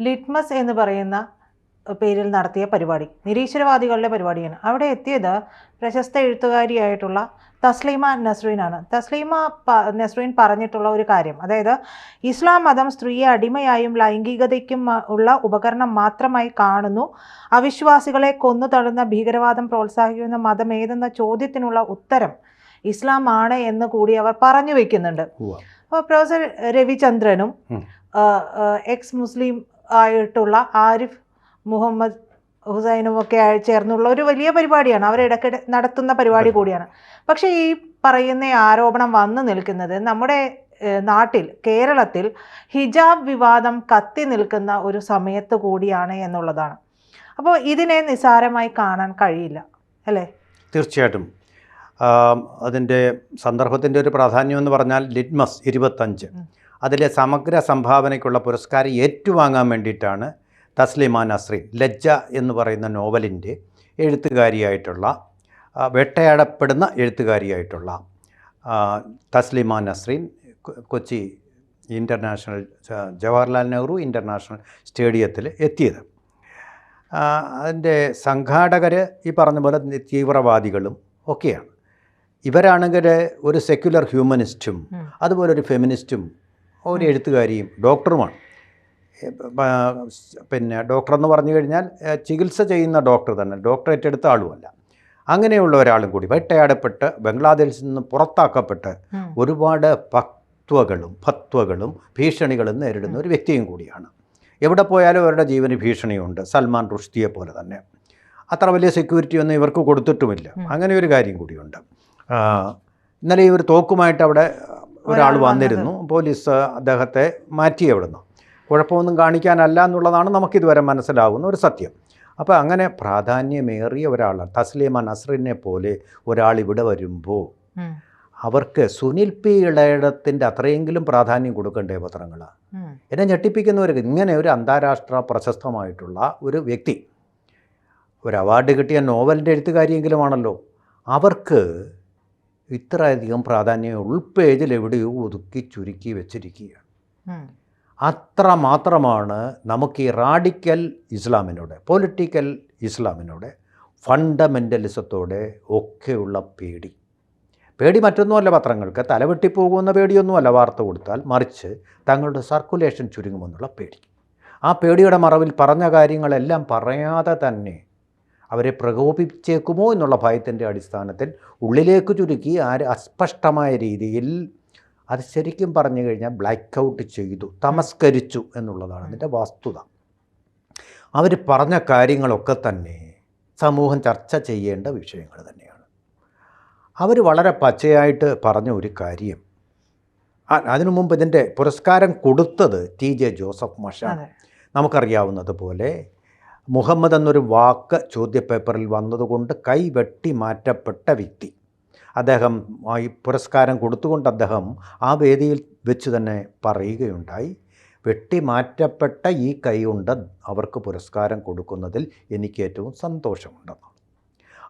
Litmus എന്ന് പറയുന്ന പേരിൽ നടത്തിയ പരിപാടി നിരീശ്വരവാദികളുടെ പരിപാടിയാണ്. അവിടെ എത്തിയത് പ്രശസ്ത എഴുത്തുകാരിയായിട്ടുള്ള തസ്ലീമ നസ്രീനാണ്. തസ്ലീമ പ- നസ്രീൻ പറഞ്ഞിട്ടുള്ള ഒരു കാര്യം അതായത് ഇസ്ലാം മതം സ്ത്രീയെ അടിമയായും ലൈംഗികതയ്ക്കും ഉള്ള ഉപകരണം മാത്രമായി കാണുന്നു. അവിശ്വാസികളെ കൊന്നു തള്ളുന്ന ഭീകരവാദം പ്രോത്സാഹിപ്പിക്കുന്ന മതം ഏതെന്ന ചോദ്യത്തിനുള്ള ഉത്തരം ഇസ്ലാം ആണ് എന്ന് കൂടി അവർ പറഞ്ഞു വെക്കുന്നുണ്ട്. അപ്പോൾ പ്രൊഫസർ രവിചന്ദ്രനും എക്സ് മുസ്ലിം ആയിട്ടുള്ള ആരിഫ് മുഹമ്മദ് ഹുസൈനും ഒക്കെ ആയി ചേർന്നുള്ള ഒരു വലിയ പരിപാടിയാണ്. അവരിടയ്ക്കിടെ നടത്തുന്ന പരിപാടി കൂടിയാണ്. പക്ഷേ ഈ പറയുന്ന ആരോപണം വന്നു നിൽക്കുന്നത് നമ്മുടെ നാട്ടിൽ കേരളത്തിൽ ഹിജാബ് വിവാദം കത്തി നിൽക്കുന്ന ഒരു സമയത്ത് കൂടിയാണ് എന്നുള്ളതാണ്. അപ്പോൾ ഇതിനെ നിസാരമായി കാണാൻ കഴിയില്ല അല്ലേ? തീർച്ചയായിട്ടും. അതിന്റെ സന്ദർഭത്തിന്റെ ഒരു പ്രാധാന്യം എന്ന് പറഞ്ഞാൽ ലിറ്റ്മസ് ഇരുപത്തഞ്ച്. അതിലെ സമഗ്ര സംഭാവനയ്ക്കുള്ള പുരസ്കാരം ഏറ്റുവാങ്ങാൻ വേണ്ടിയിട്ടാണ് തസ്ലിമ നസ്രീൻ ലജ്ജ എന്ന് പറയുന്ന നോവലിന്റെ എഴുത്തുകാരിയായിട്ടുള്ള വേട്ടയാടപ്പെടുന്ന എഴുത്തുകാരിയായിട്ടുള്ള തസ്ലിമ നസ്രീൻ കൊച്ചി ഇന്റർനാഷണൽ ജവഹർലാൽ നെഹ്റു ഇന്റർനാഷണൽ സ്റ്റേഡിയത്തിൽ എത്തിയത് അതിന്റെ സംഘാടകർ ഈ പറഞ്ഞ പോലെ തീവ്രവാദികളും ഒക്കെയാണ് ഇവരാണെങ്കിൽ ഒരു സെക്യുലർ ഹ്യൂമനിസ്റ്റും. അതുപോലെ ഒരു ഫെമിനിസ്റ്റും ഒരു എഴുത്തുകാരിയും ഡോക്ടറുമാണ്. പിന്നെ ഡോക്ടർ എന്ന് പറഞ്ഞു കഴിഞ്ഞാൽ ചികിത്സ ചെയ്യുന്ന ഡോക്ടർ തന്നെ. ഡോക്ടറേറ്റ് എടുത്ത ആളുമല്ല. അങ്ങനെയുള്ള ഒരാളും കൂടി വേട്ടയാടപ്പെട്ട് ബംഗ്ലാദേശിൽ നിന്ന് പുറത്താക്കപ്പെട്ട് ഒരുപാട് പക്വകളും ഫത്വകളും ഭീഷണികളും നേരിടുന്ന ഒരു വ്യക്തിയും കൂടിയാണ്. എവിടെ പോയാലും അവരുടെ ജീവന് ഭീഷണിയുണ്ട്. സൽമാൻ റുഷ്ദിയെ പോലെ തന്നെ. അത്ര വലിയ സെക്യൂരിറ്റി ഒന്നും ഇവർക്ക് കൊടുത്തിട്ടുമില്ല. അങ്ങനെ ഒരു കാര്യം കൂടിയുണ്ട്. ഇന്നലെ ഈ ഒരു തോക്കുമായിട്ട് അവിടെ ഒരാൾ വന്നിരുന്നു. പോലീസ് അദ്ദേഹത്തെ മാറ്റി അവിടുന്ന് കുഴപ്പമൊന്നും കാണിക്കാനല്ല എന്നുള്ളതാണ് നമുക്കിതുവരെ മനസ്സിലാവുന്ന ഒരു സത്യം. അപ്പോൾ അങ്ങനെ പ്രാധാന്യമേറിയ ഒരാൾ തസ്ലീമ നസ്രിനെ പോലെ ഒരാൾ ഇവിടെ വരുമ്പോൾ അവർക്ക് സുനിൽ പി ഇളയിടത്തിന്റെ അത്രയെങ്കിലും പ്രാധാന്യം കൊടുക്കേണ്ടേ പത്രങ്ങൾ എന്നെ ഞെട്ടിപ്പിക്കുന്ന ഒരു ഇങ്ങനെ ഒരു അന്താരാഷ്ട്ര പ്രശസ്തമായിട്ടുള്ള ഒരു വ്യക്തി ഒരു അവാർഡ് കിട്ടിയ നോവലിന്റെ എഴുത്തുകാരിയെങ്കിലുമാണല്ലോ. അവർക്ക് ഇത്രയധികം പ്രാധാന്യം ഉൾപേജിൽ എവിടെയോ ഒതുക്കി ചുരുക്കി വെച്ചിരിക്കുകയാണ്. അത്ര മാത്രമാണ് നമുക്ക് ഈ റാഡിക്കൽ ഇസ്ലാമിനോട് പൊളിറ്റിക്കൽ ഇസ്ലാമിനോട് ഫണ്ടമെന്റലിസത്തോടെ ഒക്കെയുള്ള പേടി. പേടി മറ്റൊന്നുമല്ല പത്രങ്ങൾക്ക് തലവെട്ടിപ്പോകുന്ന പേടിയൊന്നുമല്ല വാർത്ത കൊടുത്താൽ മറിച്ച് തങ്ങളുടെ സർക്കുലേഷൻ ചുരുങ്ങുമെന്നുള്ള പേടി. ആ പേടിയുടെ മറവിൽ പറഞ്ഞ കാര്യങ്ങളെല്ലാം പറയാതെ തന്നെ അവരെ പ്രകോപിച്ചേക്കുമോ എന്നുള്ള ഭയത്തിന്റെ അടിസ്ഥാനത്തിൽ ഉള്ളിലേക്ക് ചുരുക്കി ആര് അസ്പഷ്ടമായ രീതിയിൽ അത് ശരിക്കും പറഞ്ഞു കഴിഞ്ഞാൽ ബ്ലാക്ക് ഔട്ട് ചെയ്തു തമസ്കരിച്ചു എന്നുള്ളതാണ് അതിന്റെ വസ്തുത. അവർ പറഞ്ഞ കാര്യങ്ങളൊക്കെ തന്നെ സമൂഹം ചർച്ച ചെയ്യേണ്ട വിഷയങ്ങൾ തന്നെയാണ്. അവർ വളരെ പച്ചയായിട്ട് പറഞ്ഞ ഒരു കാര്യം. അതിനു മുമ്പ് ഇതിന്റെ പുരസ്കാരം കൊടുത്തത് ടി ജെ ജോസഫ് മഷ നമുക്കറിയാവുന്നത് നമുക്കറിയാവുന്നതുപോലെ മുഹമ്മദ് എന്നൊരു വാക്ക് ചോദ്യപേപ്പറിൽ വന്നതുകൊണ്ട് കൈ വെട്ടി മാറ്റപ്പെട്ട വ്യക്തി. അദ്ദേഹം ഈ പുരസ്കാരം കൊടുത്തുകൊണ്ട് അദ്ദേഹം ആ വേദിയിൽ വെച്ച് തന്നെ പറയുകയുണ്ടായി വെട്ടി മാറ്റപ്പെട്ട ഈ കൈ കൊണ്ട് അവർക്ക് പുരസ്കാരം കൊടുക്കുന്നതിൽ എനിക്ക് ഏറ്റവും സന്തോഷമുണ്ടെന്ന്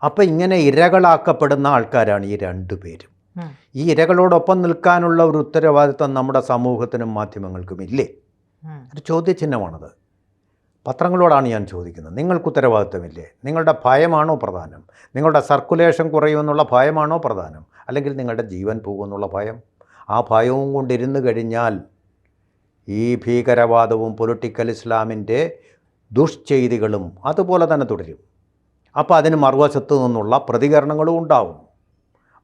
അപ്പോൾ ഇങ്ങനെ ഇരകളാക്കപ്പെടുന്ന ആൾക്കാരാണ് ഈ രണ്ടു പേരും. ഈ ഇരകളോടൊപ്പം നിൽക്കാനുള്ള ഒരു ഉത്തരവാദിത്വം നമ്മുടെ സമൂഹത്തിനും മാധ്യമങ്ങൾക്കും ഇല്ലേ. ഒരു ചോദ്യചിഹ്നമാണത്. പത്രങ്ങളോടാണ് ഞാൻ ചോദിക്കുന്നത്. നിങ്ങൾക്ക് ഉത്തരവാദിത്വമില്ലേ? നിങ്ങളുടെ ഭയമാണോ പ്രധാനം? നിങ്ങളുടെ സർക്കുലേഷൻ കുറയുമെന്നുള്ള ഭയമാണോ പ്രധാനം? അല്ലെങ്കിൽ നിങ്ങളുടെ ജീവൻ പോകുമെന്നുള്ള ഭയം? ആ ഭയവും കൊണ്ടിരുന്നു കഴിഞ്ഞാൽ ഈ ഭീകരവാദവും പൊളിറ്റിക്കൽ ഇസ്ലാമിന്റെ ദുഷ്ചെയ്തികളും അതുപോലെ തന്നെ തുടരും. അപ്പോൾ അതിന് മറുവശത്തു നിന്നുള്ള പ്രതികരണങ്ങളും ഉണ്ടാവും.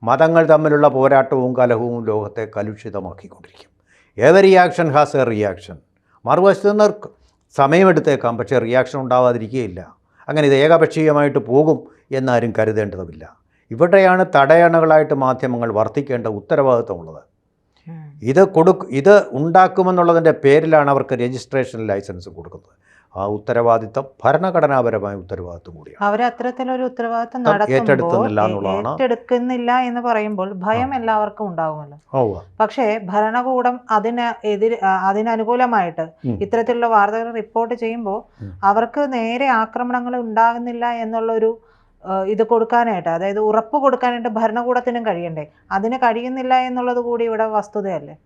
മതങ്ങൾ തമ്മിലുള്ള പോരാട്ടവും കലഹവും ലോകത്തെ കലുഷിതമാക്കിക്കൊണ്ടിരിക്കും. Every action has a reaction മറുവശത്ത് നിന്ന് സമയമെടുത്തേക്കാം പക്ഷേ റിയാക്ഷൻ ഉണ്ടാവാതിരിക്കുകയില്ല അങ്ങനെ ഇത് ഏകപക്ഷീയമായിട്ട് പോകും എന്നാരും കരുതേണ്ടതുമില്ല. ഇവിടെയാണ് തടയണകളായിട്ട് മാധ്യമങ്ങൾ വർദ്ധിക്കേണ്ട ഉത്തരവാദിത്വമുള്ളത്. ഇത് കൊടു ഇത് ഉണ്ടാക്കുമെന്നുള്ളതിന്റെ പേരിലാണ് അവർക്ക് രജിസ്ട്രേഷൻ ലൈസൻസ് കൊടുക്കുന്നത്. ആ ഉത്തരവാദിത്തം ഭരണഘടനാപരമായ ഉത്തരവാദിത്വം കൂടിയാണ്. അവർ അത്തരത്തിലൊരു ഉത്തരവാദിത്തം ഏറ്റെടുക്കുന്നില്ല എന്നുള്ളതാണ്. ഏറ്റെടുക്കുന്നില്ല എന്ന് പറയുമ്പോൾ ഭയം എല്ലാവർക്കും ഉണ്ടാകുമല്ലോ പക്ഷേ ഭരണകൂടം അതിന് എതിര് അതിനനുകൂലമായിട്ട്. ഇത്തരത്തിലുള്ള വാർത്തകൾ റിപ്പോർട്ട് ചെയ്യുമ്പോൾ അവർക്ക് നേരെ ആക്രമണങ്ങൾ ഉണ്ടാകുന്നില്ല എന്നുള്ളൊരു ഇത് കൊടുക്കാനായിട്ട് അതായത് ഉറപ്പ് കൊടുക്കാനായിട്ട് ഭരണകൂടത്തിനും കഴിയണ്ടേ? അതിന് കഴിയുന്നില്ല എന്നുള്ളത് കൂടി ഇവിടെ വസ്തുതയല്ലേ?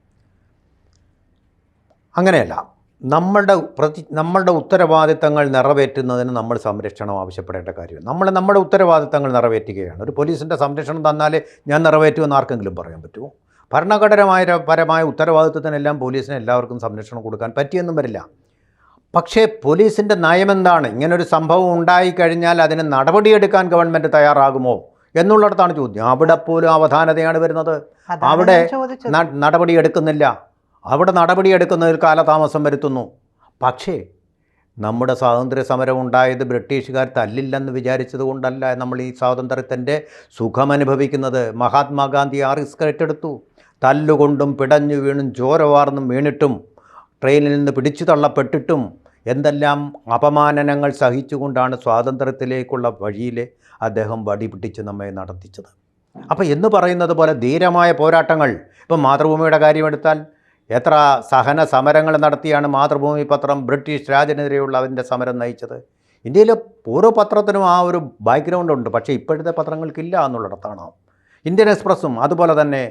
അങ്ങനെയല്ല. നമ്മളുടെ പ്രതി നമ്മളുടെ ഉത്തരവാദിത്തങ്ങൾ നിറവേറ്റുന്നതിന് നമ്മൾ സംരക്ഷണം ആവശ്യപ്പെടേണ്ട കാര്യം. നമ്മൾ നമ്മുടെ ഉത്തരവാദിത്തങ്ങൾ നിറവേറ്റുകയാണ്. ഒരു പോലീസിന്റെ സംരക്ഷണം തന്നാലേ ഞാൻ നിറവേറ്റുമെന്ന് ആർക്കെങ്കിലും പറയാൻ പറ്റുമോ? ഭരണഘടനമായ പരമായ ഉത്തരവാദിത്തത്തിനെല്ലാം പോലീസിന് എല്ലാവർക്കും സംരക്ഷണം കൊടുക്കാൻ പറ്റിയെന്നും വരില്ല. പക്ഷേ പോലീസിന്റെ നയമെന്താണ് ഇങ്ങനൊരു സംഭവം ഉണ്ടായിക്കഴിഞ്ഞാൽ അതിന് നടപടിയെടുക്കാൻ ഗവൺമെന്റ് തയ്യാറാകുമോ എന്നുള്ളിടത്താണ് ചോദ്യം. അവിടെ പോലും അവധാനതയാണ് വരുന്നത്. അവിടെ നടപടി എടുക്കുന്നില്ല. നടപടിയെടുക്കുന്നില്ല അവിടെ നടപടിയെടുക്കുന്നതിൽ കാലതാമസം വരുത്തുന്നു. പക്ഷേ നമ്മുടെ സ്വാതന്ത്ര്യ സമരം ഉണ്ടായത് ബ്രിട്ടീഷുകാർ തല്ലില്ലെന്ന് വിചാരിച്ചത് കൊണ്ടല്ല നമ്മൾ ഈ സ്വാതന്ത്ര്യത്തിന്റെ സുഖമനുഭവിക്കുന്നത് മഹാത്മാഗാന്ധി ആ റിസ്ക് ഏറ്റെടുത്തു. തല്ലുകൊണ്ടും പിടഞ്ഞു വീണും ചോര വാർന്നും വീണിട്ടും ട്രെയിനിൽ നിന്ന് പിടിച്ചു തള്ളപ്പെട്ടിട്ടും എന്തെല്ലാം അപമാനനങ്ങൾ സഹിച്ചുകൊണ്ടാണ് സ്വാതന്ത്ര്യത്തിലേക്കുള്ള വഴിയിൽ അദ്ദേഹം വടി പിടിച്ച് നമ്മെ നടത്തിച്ചത്. അപ്പോൾ എന്ന് പറയുന്നത് പോലെ ധീരമായ പോരാട്ടങ്ങൾ. ഇപ്പം മാതൃഭൂമിയുടെ കാര്യമെടുത്താൽ എത്ര സഹന സമരങ്ങൾ നടത്തിയാണ് മാതൃഭൂമി പത്രം ബ്രിട്ടീഷ് രാജനെതിരെയുള്ള അതിന്റെ സമരം നയിച്ചത്. ഇന്ത്യയിലെ ഓരോ പത്രത്തിനും ആ ഒരു ബാക്ക്ഗ്രൗണ്ട് ഉണ്ട്. പക്ഷേ ഇപ്പോഴത്തെ പത്രങ്ങൾക്കില്ല എന്നുള്ളിടത്താണ്. ഇന്ത്യൻ എക്സ്പ്രസ്സും അതുപോലെ തന്നെ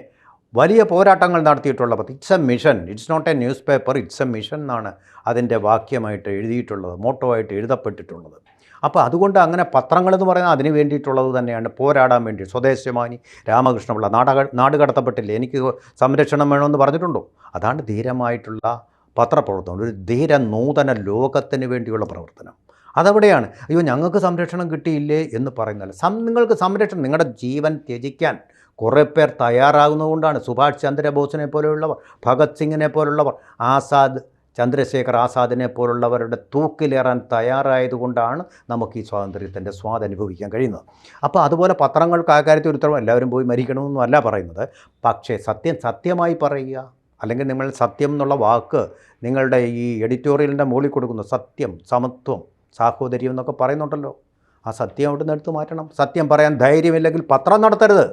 വലിയ പോരാട്ടങ്ങൾ നടത്തിയിട്ടുള്ള പത്രം. It's a mission it's not a newspaper it's a mission എന്നാണ് അതിന്റെ വാക്യമായിട്ട് എഴുതിയിട്ടുള്ളത് മോട്ടോ ആയിട്ട് എഴുതപ്പെട്ടിട്ടുള്ളത്. അപ്പോൾ അതുകൊണ്ട് അങ്ങനെ പത്രങ്ങളെന്ന് പറയുന്നത് അതിന് വേണ്ടിയിട്ടുള്ളത് തന്നെയാണ്. പോരാടാൻ വേണ്ടി. സ്വദേശമാനി രാമകൃഷ്ണപിള്ള. നാടക നാട് കടത്തപ്പെട്ടില്ലേ? എനിക്ക് സംരക്ഷണം വേണമെന്ന് പറഞ്ഞിട്ടുണ്ടോ? അതാണ് ധീരമായിട്ടുള്ള പത്രപ്രവർത്തനം. ഒരു ധീര നൂതന ലോകത്തിന് വേണ്ടിയുള്ള പ്രവർത്തനം. അതവിടെയാണ്. അയ്യോ ഞങ്ങൾക്ക് സംരക്ഷണം കിട്ടിയില്ലേ എന്ന് പറയുന്നതല്ല. സം നിങ്ങൾക്ക് സംരക്ഷണം നിങ്ങളുടെ ജീവൻ ത്യജിക്കാൻ കുറേ പേർ തയ്യാറാകുന്നതുകൊണ്ടാണ് സുഭാഷ് ചന്ദ്രബോസിനെ പോലെയുള്ളവർ ഭഗത് സിംഗിനെ പോലുള്ളവർ ആസാദ് ചന്ദ്രശേഖർ ആസാദിനെ പോലുള്ളവരുടെ തൂക്കിലേറാൻ തയ്യാറായതുകൊണ്ടാണ് നമുക്ക് ഈ സ്വാതന്ത്ര്യത്തിന്റെ സ്വാദ് അനുഭവിക്കാൻ കഴിയുന്നത്. അപ്പോൾ അതുപോലെ പത്രങ്ങൾക്ക് ആ കാര്യത്തിൽ എല്ലാവരും പോയി മരിക്കണമെന്നും അല്ല പറയുന്നത്. പക്ഷേ സത്യം സത്യമായി പറയുക അല്ലെങ്കിൽ നിങ്ങൾ സത്യം എന്നുള്ള വാക്ക് നിങ്ങളുടെ ഈ എഡിറ്റോറിയലിന്റെ മുകളിൽ കൊടുക്കുന്നു സത്യം സമത്വം സാഹോദര്യം എന്നൊക്കെ പറയുന്നുണ്ടല്ലോ. ആ സത്യം അവിടെ നിന്ന് എടുത്ത് മാറ്റണം. സത്യം പറയാൻ ധൈര്യമില്ലെങ്കിൽ പത്രം നടത്തരുത്.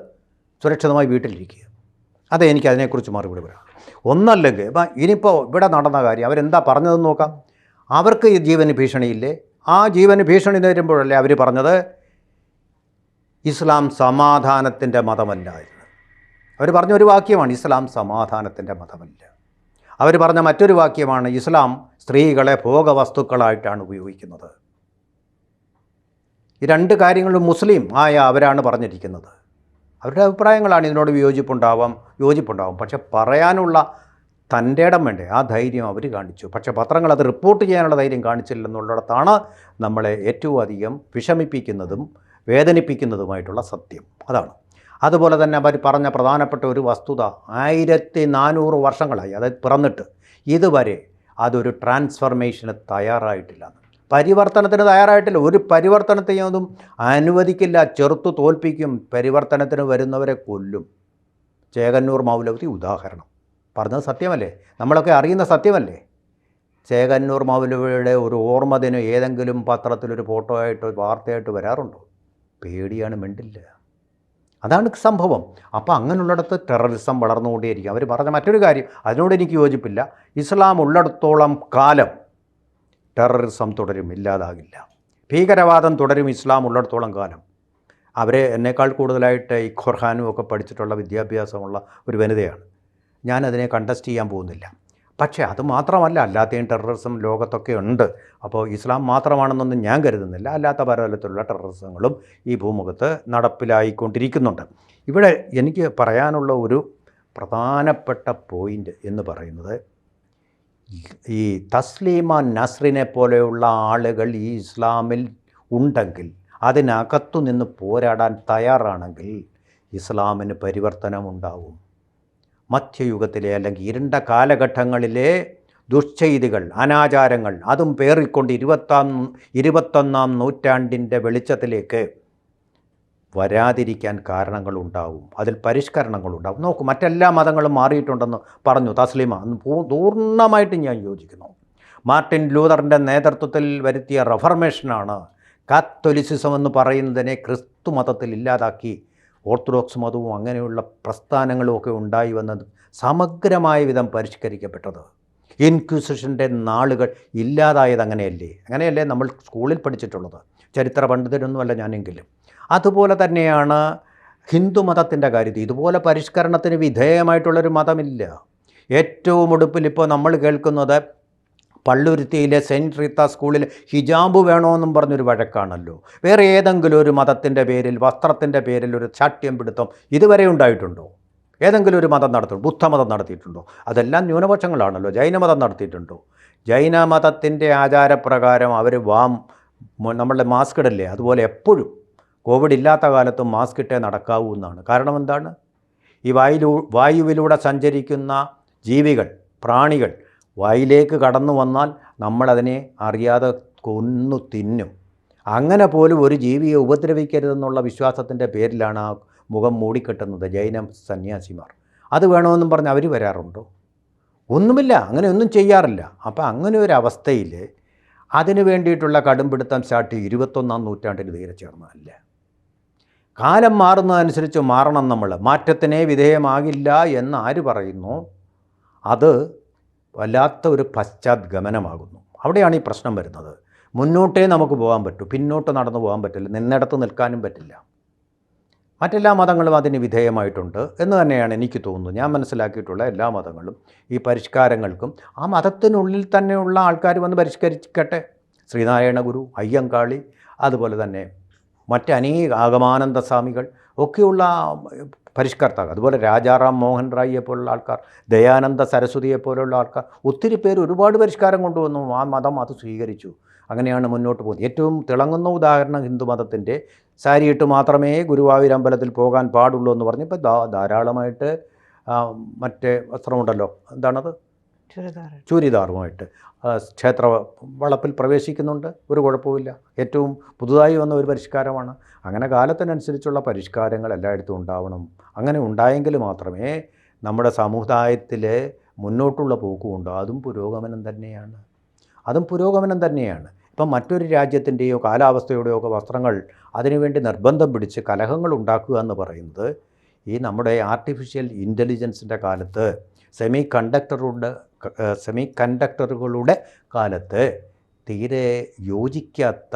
സുരക്ഷിതമായി വീട്ടിലിരിക്കുക. അതെ എനിക്ക് അതിനെക്കുറിച്ച് മറുപടി പറയാം. ഒന്നല്ലെങ്കിൽ ഇപ്പം ഇനിയിപ്പോൾ ഇവിടെ നടന്ന കാര്യം അവരെന്താ പറഞ്ഞതെന്ന് നോക്കാം. അവർക്ക് ഈ ജീവന് ഭീഷണിയില്ലേ? ആ ജീവന് ഭീഷണി നേരുമ്പോഴല്ലേ അവർ പറഞ്ഞത്? ഇസ്ലാം സമാധാനത്തിന്റെ മതമല്ല എന്ന് അവർ പറഞ്ഞ ഒരു വാക്യമാണ് ഇസ്ലാം സമാധാനത്തിന്റെ മതമല്ല. അവർ പറഞ്ഞ മറ്റൊരു വാക്യമാണ് ഇസ്ലാം സ്ത്രീകളെ ഭോഗവസ്തുക്കളായിട്ടാണ് ഉപയോഗിക്കുന്നത്. ഈ രണ്ട് കാര്യങ്ങളും മുസ്ലിം ആയ അവരാണ് പറഞ്ഞിരിക്കുന്നത്. അവരുടെ അഭിപ്രായങ്ങളാണ് ഇതിനോട് വിയോജിപ്പുണ്ടാവാം യോജിപ്പുണ്ടാവും. പക്ഷെ പറയാനുള്ള തന്റെ ഇടം വേണ്ടേ? ആ ധൈര്യം അവർ കാണിച്ചു. പക്ഷെ പത്രങ്ങൾ അത് റിപ്പോർട്ട് ചെയ്യാനുള്ള ധൈര്യം കാണിച്ചില്ലെന്നുള്ളിടത്താണ് നമ്മളെ ഏറ്റവും അധികം വിഷമിപ്പിക്കുന്നതും വേദനിപ്പിക്കുന്നതുമായിട്ടുള്ള സത്യം. അതാണ്. അതുപോലെ തന്നെ അവർ പറഞ്ഞ പ്രധാനപ്പെട്ട ഒരു വസ്തുത ആയിരത്തി നാനൂറ് വർഷങ്ങളായി അതായത് പിറന്നിട്ട് ഇതുവരെ അതൊരു ട്രാൻസ്ഫർമേഷന് തയ്യാറായിട്ടില്ല പരിവർത്തനത്തിന് തയ്യാറായിട്ടില്ല. ഒരു പരിവർത്തനത്തെയും ഒന്നും അനുവദിക്കില്ല. ചെറുത്തു തോൽപ്പിക്കും. പരിവർത്തനത്തിന് വരുന്നവരെ കൊല്ലും. ചേകന്നൂർ മൗലവതി ഉദാഹരണം. പറഞ്ഞത് സത്യമല്ലേ? നമ്മളൊക്കെ അറിയുന്ന സത്യമല്ലേ? ചേകന്നൂർ മൗലവിയുടെ ഒരു ഓർമ്മദിനം ഏതെങ്കിലും പത്രത്തിലൊരു ഫോട്ടോ ആയിട്ട് വാർത്തയായിട്ട് വരാറുണ്ടോ? പേടിയാണ് മിണ്ടില്ല. അതാണ് സംഭവം. അപ്പോൾ അങ്ങനെയുള്ളിടത്ത് ടെററിസം വളർന്നുകൊണ്ടേയിരിക്കും. അവർ പറഞ്ഞ മറ്റൊരു കാര്യം അതിനോട് എനിക്ക് യോജിപ്പില്ല. ഇസ്ലാം ഉള്ളിടത്തോളം കാലം ടെററിസം തുടരും ഇല്ലാതാകില്ല. ഭീകരവാദം തുടരും ഇസ്ലാം ഉള്ളിടത്തോളം കാലം. അവരെ എന്നേക്കാൾ കൂടുതലായിട്ട് ഈ ഖുർഹാനും ഒക്കെ പഠിച്ചിട്ടുള്ള വിദ്യാഭ്യാസമുള്ള ഒരു വനിതയാണ്. ഞാനതിനെ കണ്ടസ്റ്റ് ചെയ്യാൻ പോകുന്നില്ല. പക്ഷേ അത് മാത്രമല്ല അല്ലാത്തയും ടെററിസം ലോകത്തൊക്കെ ഉണ്ട്. അപ്പോൾ ഇസ്ലാം മാത്രമാണെന്നൊന്നും ഞാൻ കരുതുന്നില്ല. അല്ലാത്ത പലതരത്തിലുള്ള ടെററിസങ്ങളും ഈ ഭൂമുഖത്ത് നടപ്പിലായിക്കൊണ്ടിരിക്കുന്നുണ്ട്. ഇവിടെ എനിക്ക് പറയാനുള്ള ഒരു പ്രധാനപ്പെട്ട പോയിന്റ് എന്ന് പറയുന്നത് ഈ തസ്ലീമ നസ്രിനെ പോലെയുള്ള ആളുകൾ ഈ ഇസ്ലാമിൽ ഉണ്ടെങ്കിൽ അതിനകത്തു നിന്ന് പോരാടാൻ തയ്യാറാണെങ്കിൽ ഇസ്ലാമിന് പരിവർത്തനമുണ്ടാവും. മധ്യയുഗത്തിലെ അല്ലെങ്കിൽ ഇരുണ്ട കാലഘട്ടങ്ങളിലെ ദുഷ്ചെയ്തികൾ അനാചാരങ്ങൾ അതും പേറിക്കൊണ്ട് ഇരുപത്താം ഇരുപത്തൊന്നാം നൂറ്റാണ്ടിന്റെ വെളിച്ചത്തിലേക്ക് വരാതിരിക്കാൻ കാരണങ്ങളുണ്ടാവും. അതിൽ പരിഷ്കരണങ്ങളുണ്ടാവും. നോക്കൂ മറ്റെല്ലാ മതങ്ങളും മാറിയിട്ടുണ്ടെന്ന് പറഞ്ഞു തസ്ലിമ. പൂർണമായിട്ടും ഞാൻ യോജിക്കുന്നു. മാർട്ടിൻ ലൂതറിന്റെ നേതൃത്വത്തിൽ വരുത്തിയ റെഫർമേഷനാണ് കാത്തൊലിസിസം എന്ന് പറയുന്നതിനെ ക്രിസ്തു മതത്തിൽ ഇല്ലാതാക്കി ഓർത്തഡോക്സ് മതവും അങ്ങനെയുള്ള പ്രസ്ഥാനങ്ങളും ഒക്കെ ഉണ്ടായി വന്നത് സമഗ്രമായ വിധം പരിഷ്കരിക്കപ്പെട്ടത്. ഇൻക്വിസിഷന്റെ നാളുകൾ ഇല്ലാതായത് അങ്ങനെയല്ലേ? അങ്ങനെയല്ലേ നമ്മൾ സ്കൂളിൽ പഠിച്ചിട്ടുള്ളത്. ചരിത്ര പണ്ഡിതരൊന്നുമല്ല ഞാനെങ്കിലും. അതുപോലെ തന്നെയാണ് ഹിന്ദു മതത്തിന്റെ കാര്യത്തിൽ ഇതുപോലെ പരിഷ്കരണത്തിന് വിധേയമായിട്ടുള്ളൊരു മതമില്ല. ഏറ്റവും ഒടുപ്പിൽ ഇപ്പോൾ നമ്മൾ കേൾക്കുന്നത് പള്ളുരുത്തിയിലെ സെന്റ് റീത്ത സ്കൂളിൽ ഹിജാബ് വേണമെന്നും പറഞ്ഞൊരു വഴക്കാണല്ലോ. വേറെ ഏതെങ്കിലും ഒരു മതത്തിന്റെ പേരിൽ വസ്ത്രത്തിന്റെ പേരിൽ ഒരു ചാട്ട്യം പിടുത്തം ഇതുവരെ ഉണ്ടായിട്ടുണ്ടോ? ഏതെങ്കിലും ഒരു മതം നടത്തും ബുദ്ധമതം നടത്തിയിട്ടുണ്ടോ? അതെല്ലാം ന്യൂനപക്ഷങ്ങളാണല്ലോ ജൈനമതം നടത്തിയിട്ടുണ്ടോ? ജൈനമതത്തിന്റെ ആചാരപ്രകാരം അവർ വാം നമ്മളുടെ മാസ്ക് ഇടല്ലേ? അതുപോലെ എപ്പോഴും കോവിഡ് ഇല്ലാത്ത കാലത്തും മാസ്ക് ഇട്ടേ നടക്കാവൂ എന്നാണ്. കാരണം എന്താണ്? ഈ വായിലൂ വായുവിലൂടെ സഞ്ചരിക്കുന്ന ജീവികൾ പ്രാണികൾ വായിലേക്ക് കടന്നു വന്നാൽ നമ്മളതിനെ അറിയാതെ കൊന്നു തിന്നും. അങ്ങനെ പോലും ഒരു ജീവിയെ ഉപദ്രവിക്കരുതെന്നുള്ള വിശ്വാസത്തിന്റെ പേരിലാണ് ആ മുഖം മൂടിക്കെട്ടുന്നത് ജൈന സന്യാസിമാർ. അത് വേണമെന്നും പറഞ്ഞ് അവർ വരാറുണ്ടോ? ഒന്നുമില്ല അങ്ങനെ ഒന്നും ചെയ്യാറില്ല. അപ്പോൾ അങ്ങനെ ഒരു അവസ്ഥയിൽ അതിനു വേണ്ടിയിട്ടുള്ള കടുംപിടുത്തം സ്റ്റാർട്ട് ഇരുപത്തൊന്നാം നൂറ്റാണ്ടിന് തീരെ ചേർന്നതല്ല. കാലം മാറുന്നതനുസരിച്ച് മാറണം നമ്മൾ മാറ്റത്തിനെ വിധേയമാകില്ല എന്ന് ആര് പറയുന്നു? അത് വല്ലാത്ത ഒരു പശ്ചാത്ഗമനമാകുന്നു. അവിടെയാണ് ഈ പ്രശ്നം വരുന്നത്. മുന്നോട്ടേ നമുക്ക് പോകാൻ പറ്റൂ. പിന്നോട്ട് നടന്നു പോകാൻ പറ്റില്ല. നിന്നിടത്ത് നിൽക്കാനും പറ്റില്ല. മറ്റെല്ലാ മതങ്ങളും അതിന് വിധേയമായിട്ടുണ്ട് എന്ന് തന്നെയാണ് എനിക്ക് തോന്നുന്നത്. ഞാൻ മനസ്സിലാക്കിയിട്ടുള്ള എല്ലാ മതങ്ങളും ഈ പരിഷ്കാരങ്ങൾക്കും ആ മതത്തിനുള്ളിൽ തന്നെയുള്ള ആൾക്കാർ വന്ന് പരിഷ്കരിക്കട്ടെ. ശ്രീനാരായണ ഗുരു അയ്യങ്കാളി അതുപോലെ തന്നെ മറ്റനേക ആഗമാനന്ദ സ്വാമികൾ ഒക്കെയുള്ള പരിഷ്കർത്താക്കൾ അതുപോലെ രാജാറാം മോഹൻ റായിയെ പോലുള്ള ആൾക്കാർ ദയാനന്ദ സരസ്വതിയെ പോലുള്ള ആൾക്കാർ ഒത്തിരി പേര് ഒരുപാട് പരിഷ്കാരം കൊണ്ടുവന്നു. ആ മതം അത് സ്വീകരിച്ചു. അങ്ങനെയാണ് മുന്നോട്ട് പോകുന്നത്. ഏറ്റവും തിളങ്ങുന്ന ഉദാഹരണം ഹിന്ദു മതത്തിന്റെ സാരിയിട്ട് മാത്രമേ ഗുരുവായൂർ അമ്പലത്തിൽ പോകാൻ പാടുള്ളൂ എന്ന് പറഞ്ഞപ്പോൾ ധാ ധാരാളമായിട്ട് മറ്റേ വസ്ത്രമുണ്ടല്ലോ. എന്താണത്? ചുരിദാറുമായിട്ട്. ക്ഷേത്ര വളപ്പിൽ പ്രവേശിക്കുന്നുണ്ട്. ഒരു കുഴപ്പമില്ല ഏറ്റവും പുതുതായി വന്ന ഒരു പരിഷ്കാരമാണ്. അങ്ങനെ കാലത്തിനനുസരിച്ചുള്ള പരിഷ്കാരങ്ങൾ എല്ലായിടത്തും ഉണ്ടാവണം. അങ്ങനെ ഉണ്ടായെങ്കിൽ മാത്രമേ നമ്മുടെ സമുദായത്തിലെ മുന്നോട്ടുള്ള പോക്കുമുണ്ടോ. അതും പുരോഗമനം തന്നെയാണ്. അതും പുരോഗമനം തന്നെയാണ്. ഇപ്പം മറ്റൊരു രാജ്യത്തിന്റെയോ കാലാവസ്ഥയുടെയോ ഒക്കെ വസ്ത്രങ്ങൾ അതിനുവേണ്ടി നിർബന്ധം പിടിച്ച് കലഹങ്ങൾ ഉണ്ടാക്കുക എന്ന് പറയുന്നത് ഈ നമ്മുടെ ആർട്ടിഫിഷ്യൽ ഇന്റലിജൻസിന്റെ കാലത്ത് സെമി കണ്ടക്ടറുടെ സെമി കണ്ടക്ടറുകളുടെ കാലത്ത് തീരെ യോജിക്കാത്ത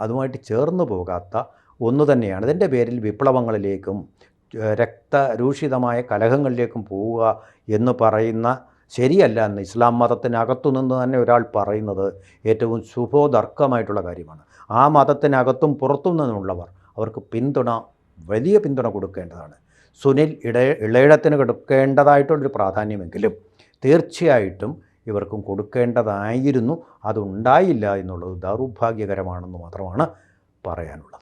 അതുമായിട്ട് ചേർന്ന് പോകാത്ത ഒന്ന് തന്നെയാണ്. ഇതിന്റെ പേരിൽ വിപ്ലവങ്ങളിലേക്കും രക്തരൂഷിതമായ കലഹങ്ങളിലേക്കും പോവുക എന്ന് പറയുന്ന ശരിയല്ല എന്ന് ഇസ്ലാം മതത്തിനകത്തു നിന്ന് തന്നെ ഒരാൾ പറയുന്നത് ഏറ്റവും ശുഭോദർക്കമായിട്ടുള്ള കാര്യമാണ്. ആ മതത്തിനകത്തും പുറത്തു നിന്നുള്ളവർ അവർക്ക് പിന്തുണ വലിയ പിന്തുണ കൊടുക്കേണ്ടതാണ്. സുനിൽ ഇട ഇളയിടത്തിന് കൊടുക്കേണ്ടതായിട്ടുള്ളൊരു പ്രാധാന്യമെങ്കിലും തീർച്ചയായിട്ടും ഇവർക്കും കൊടുക്കേണ്ടതായിരുന്നു. അതുണ്ടായില്ല എന്നുള്ളത് ദൗർഭാഗ്യകരമാണെന്ന് മാത്രമാണ് പറയാനുള്ളത്.